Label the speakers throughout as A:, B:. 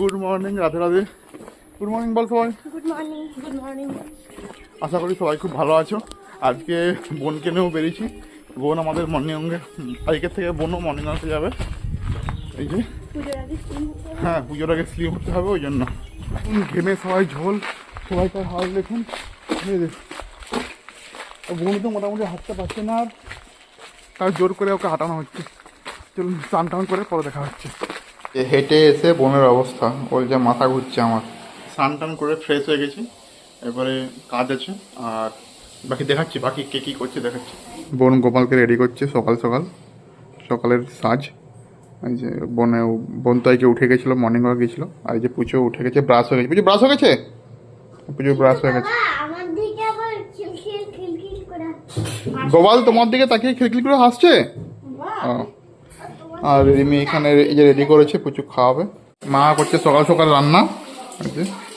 A: Good morning Radhe Radhe. Good morning বল সবাই।
B: Good morning good morning
A: আশা করি সবাই খুব ভালো আছো। আজকে বোনকে নিয়েও বেরিয়েছি। বোন আমাদের মর্নিং অঙ্গে আজকের থেকে বোনও মর্নিং ওয়াকে যাবে। এই যে। হ্যাঁ পুজোর আগে স্লিম হতে হবে ওই জন্য। ঘেমে সবাই ঝোল সবাই তার হাল দেখুন। বোন তো মোটামুটি হাঁটতে পারছে না আর। তার জোর করে ওকে হাঁটানো হচ্ছে। চলুন স্নান টান করে পরে দেখা হচ্ছে। হেঁটে এসে বোনের অবস্থা। ওই যে মাথা ঘুরছে আমার। স্নান টান করে ফ্রেশ হয়ে গেছি। এবারে কাজ আছে। আর বাকি দেখাচ্ছি। বাকি কে কী করছে দেখাচ্ছি। বোন গোপালকে রেডি করছে সকাল সকাল। সকালের সাজ। এই যে বনে বোন তো আজকে উঠে গেছিল মর্নিং ওয়াক গেছিল। আর এই যে পুজো উঠে গেছে ব্রাশ হয়ে গেছে। পুজো ব্রাশ হয়ে গেছে? পুজো ব্রাশ হয়ে গেছে।
B: আমার দিকে আবার খিলখিল খিলখিল করে
A: গোপাল তোমার দিকে তাকিয়ে খিলখিল করে হাসছে? ও। আর রিমি এখানে এই যে রেডি করেছে প্রচুর খাওয়াবে। মা করছে সকাল সকাল রান্না।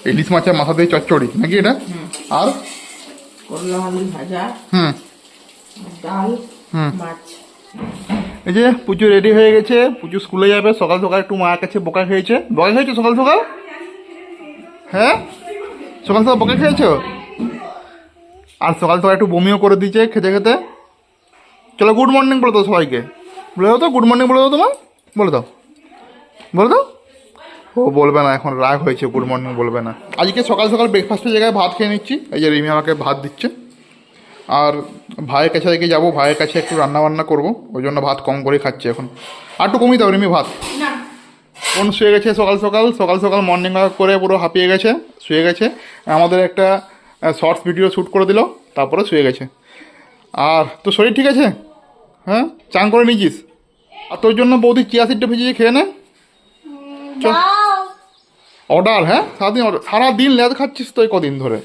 A: ইলিশ মাছের মাথা দিয়ে চচ্চড়ি নাকি এটা? আর?
C: ভাজা।
A: হুম।
C: ডাল। মাছ।
A: এই যে পুজো রেডি হয়ে গেছে। পুজো স্কুলে যাবে। সকাল সকাল একটু মায়ের কাছে বোকা খেয়েছে। বোকা খেয়েছো সকাল সকাল? হ্যাঁ? সকাল সকাল বোকা খেয়েছো? আর সকাল সকাল একটু বমিও করে দিয়েছে খেতে খেতে। চলো গুড মর্নিং বলে দাও সবাইকে। বলে দাও তো গুড মর্নিং বলে দাও তোমার। বলে দাও। বলে দাও। ও বলবে না এখন রাগ হয়েছে গুড মর্নিং বলবে না। আজকে সকাল সকাল ব্রেকফাস্টের জায়গায় ভাত খেয়ে নিচ্ছি এই যে রিমি আমাকে ভাত দিচ্ছে। আর ভাইয়ের কাছে থেকে যাব ভাইয়ের কাছে একটু রান্না বান্না করব ওই জন্য ভাত কম করে খাচ্ছি এখন। আর একটু কমিয়ে দাও রিমি ভাত। কোন শুয়ে গেছে সকাল সকাল সকাল সকাল মর্নিং ওয়াক করে পুরো হাঁপিয়ে গেছে শুয়ে গেছে। আমাদের একটা শর্টস ভিডিও শ্যুট করে দিল তারপরে শুয়ে গেছে। আর তোর শরীর ঠিক আছে? হ্যাঁ? চান করে নিয়েছিস? আর তোর জন্য বৌদি চিয়া সিডটা ভিজিয়ে খেয়ে নে। অর্ডার হ্যাঁ? সারাদিন। সারাদিন ল্যাদ খাচ্ছিস তো কদিন ধরে।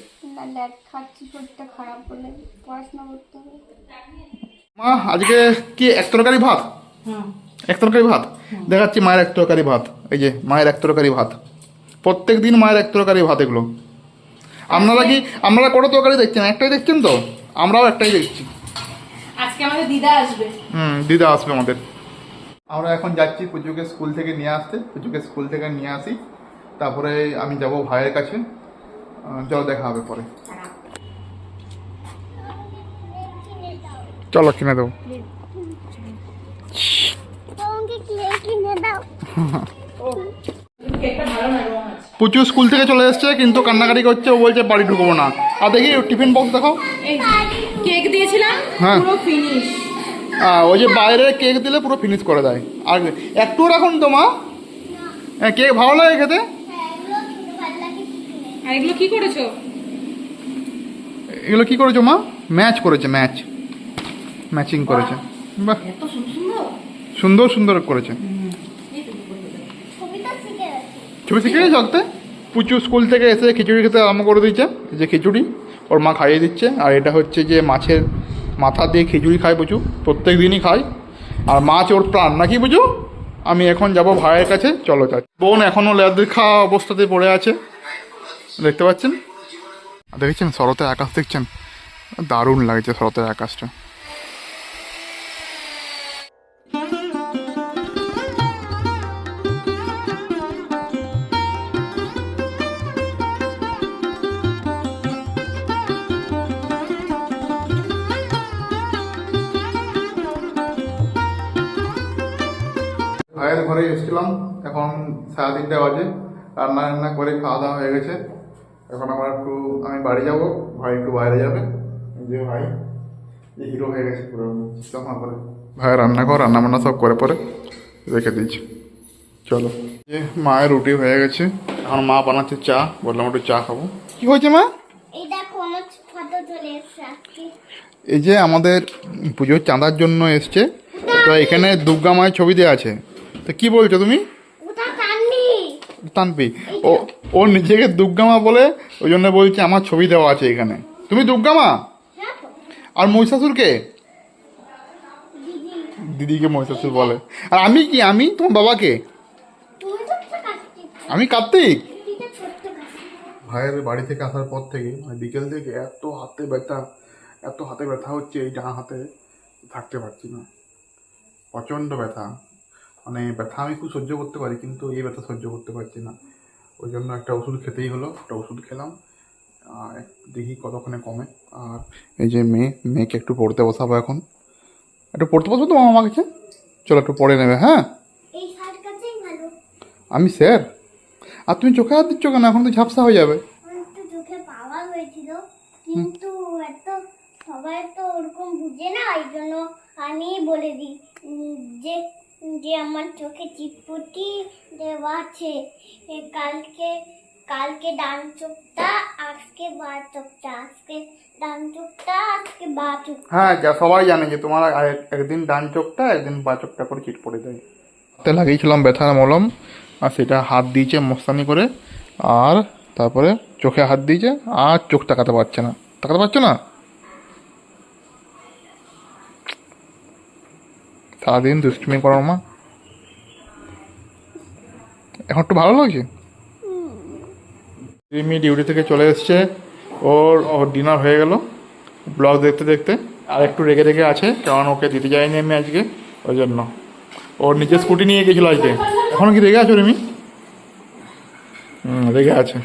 A: মা আজকে কি এক তরকারি ভাত? এক তরকারি ভাত? দেখাচ্ছি মায়ের এক তরকারি ভাত। এই যে মায়ের এক তরকারি ভাত। প্রত্যেক দিন মায়ের এক তরকারি ভাত এগুলো। আপনারা কি আপনারা কোনো তরকারি দেখছেন? একটাই দেখছেন তো? আমরাও একটাই দেখছি।
C: আজকে আমাদের দিদা আসবে।
A: হুম দিদা আসবে আমাদের। আমরা এখন যাচ্ছি পুজোকে স্কুল থেকে নিয়ে আসতে। পুজোকে স্কুল থেকে নিয়ে আসি। তারপরে আমি যাব ভাইয়ের কাছে। চলো দেখা হবে পরে। চলো কিনে দেবো
B: তোমাকে ক্লে কিনে দাও।
C: কেকটা ভালো না রং আছে
A: পুচু স্কুল থেকে চলে এসছে কিন্তু কান্নাকাটি করছে। ও বলছে বাড়ি ঢুকবো না। আর দেখি টিফিন বক্স দেখো।
C: কেক দিয়েছিলাম
A: হ্যাঁ।
C: পুরো ফিনিশ
A: ওই যে বাইরে কেক দিলে পুরো ফিনিশ করে দেয়। আর একটু রাখুন তো মা। হ্যাঁ, কেক ভালো লাগে খেতে?
C: আর এগুলো কি করেছ?
A: এগুলো কি করেছ মা? ম্যাচ করেছে ম্যাচ ম্যাচিং করেছে। বাহ।
C: সুন্দর।
A: সুন্দর করেছে। ছবি শিখে গেছে পুচু স্কুল থেকে এসে খিচুড়ি খেতে আরম্ভ করে দিয়েছে। যে খিচুড়ি। ওর মা খাইয়ে দিচ্ছে। আর এটা হচ্ছে যে মাছের মাথা দিয়ে খিচুড়ি খায় বুঝু। প্রত্যেক দিনই খায়। আর মাছ ওর প্রাণ। নাকি বুঝু? আমি এখন যাব ভাইয়ের কাছে। চলো চাচ বোন এখনও লেদ খাওয়া অবস্থাতে পড়ে আছে। দেখতে পাচ্ছেন? দেখেছেন? শরতের আকাশ দেখছেন? দারুণ লাগছে শরতের আকাশটা। ভাইয়ের ঘরে এসেছিলাম এখন সাড়ে তিনটে বাজে রান্না রান্না করে খাওয়া দাওয়া হয়ে গেছে। এখন আমার একটু আমি বাড়ি যাব ভাই একটু বাইরে যাবে যে ভাই এই হিরো হয়ে গেছে পুরো তখন করে ভাই রান্না কর রান্না বান্না সব করে পরে রেখে দিয়েছি চলো। যে মায়ের রুটি হয়ে গেছে এখন মা বানাচ্ছে চা বললাম একটু চা খাব। কি হয়েছে মা?
B: এই দেখো আমার ফটো চলে এসছে আজকে।
A: এই যে আমাদের পুজোর চাঁদার জন্য এসছে তো এখানে দুর্গা মায়ের ছবি দেওয়া আছে। তো কি বলছো তুমি? তানপি ও ও নিজেকে দুর্গা মা বলে ওই জন্য বলছে আমার ছবি দেওয়া আছে এখানে। তুমি দুর্গা মা
B: হ্যাঁ
A: আর মহিষাসুরকে?
B: দিদি।
A: দিদিকে মহিষাসুর বলে। আর আমি কি? আমি? তোমার বাবাকে?
B: তুমি তো একটা কাটতে
A: আমি কার্তিক? ভাইয়ের বাড়ি থেকে আসার পর থেকে মানে বিকেল থেকে এত হাতে ব্যথা এত হাতে ব্যথা হচ্ছে এই ডান হাতে থাকতে পারছি না। প্রচণ্ড ব্যথা। মানে ব্যথা আমি খুব সহ্য করতে পারি কিন্তু এই ব্যথা সহ্য করতে পারছি না। ওই জন্য একটা ওষুধ খেতেই হলো একটা ওষুধ খেলাম। আর দেখি কতক্ষণে কমে। আর এই যে মেয়ে মেয়েকে একটু পড়তে বসাবো এখন। একটু পড়তে বসবো তো মামা কাছে চলো একটু পড়ে নেবে হ্যাঁ? আমি স্যার? আর তুমি চোখে হাত দিচ্ছ কেন? এখন তো ঝাপসা হয়ে যাবে।
B: কিন্তু এত সবাই তো ওরকম বুঝে না জন্য আমি বলে দিই যে যে আমার চোখে চিটপুটি দেওয়া আছে কালকে কালকে ডান চোখটা, আজকে বা চোখটা, আজকে ডান চোখটা, আজকে বা চোখটা।
A: হ্যাঁ যা সবাই জানে যে তোমার একদিন ডান চোখটা, একদিন বা চোখটা করে চিট পড়ে দেয়। হাতে লাগিয়েছিলাম ব্যথার মলম, আর সেটা হাত দিয়েছে মস্তানি করে, আর তারপরে চোখে হাত দিয়েছে, আর চোখ তাকাতে পারছে না। তাকাতে পারছ না? সারাদিন দুষ্টুমি করার মা। এখন একটু ভালো লাগছে রিমি ডিউটি থেকে চলে এসছে। ওর ওর ডিনার হয়ে গেল। ব্লগ দেখতে দেখতে। আর একটু রেগে রেগে আছে, কারণ ওকে দিতে যাইনি আমি আজকে, ওই জন্য। ওর নিজের স্কুটি নিয়ে গেছিল আজকে। এখন কি রেগে আছো রিমি? হুম, রেগে আছে।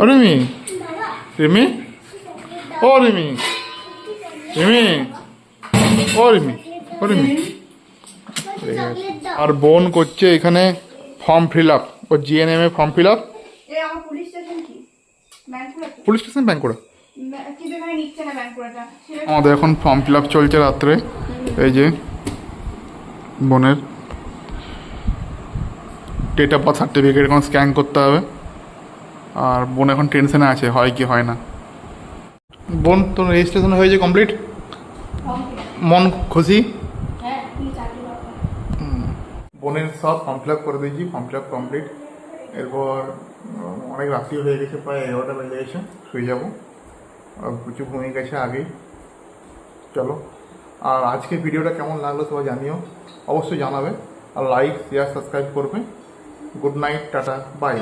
A: ও রিমি? রিমি? ও রিমি? রিমি? আর বোন করছে এখানে ফর্ম ফিল আপ ও জিএনএম এ form fill up
D: police station Bankura
A: আমাদের এখন ফর্ম ফিল আপ চলছে রাত্রে। এই যে বোনের ডেট অফ বার্থ সার্টিফিকেট এখন স্ক্যান করতে হবে। আর বোন এখন টেনশনে আছে হয় কি হয় না। বোন তোর রেজিস্ট্রেশন হয়েছে কমপ্লিট মন খুশি?
D: হ্যাঁ তুমি চাকরি পাবো
A: বোনের সব ফর্ম ফিল আপ করে দিয়েছি ফর্ম ফিল আপ কমপ্লিট এরপর অনেক রাত্রি হয়ে গেছে প্রায় এগারোটা বেজে গেছে শুয়ে যাব। আর কিছু ঘুমিয়ে গেছে আগেই চলো। আর আজকে ভিডিওটা কেমন লাগল সবাই জানিও। অবশ্যই জানাবে। আর লাইক শেয়ার সাবস্ক্রাইব করবে। Good night tata bye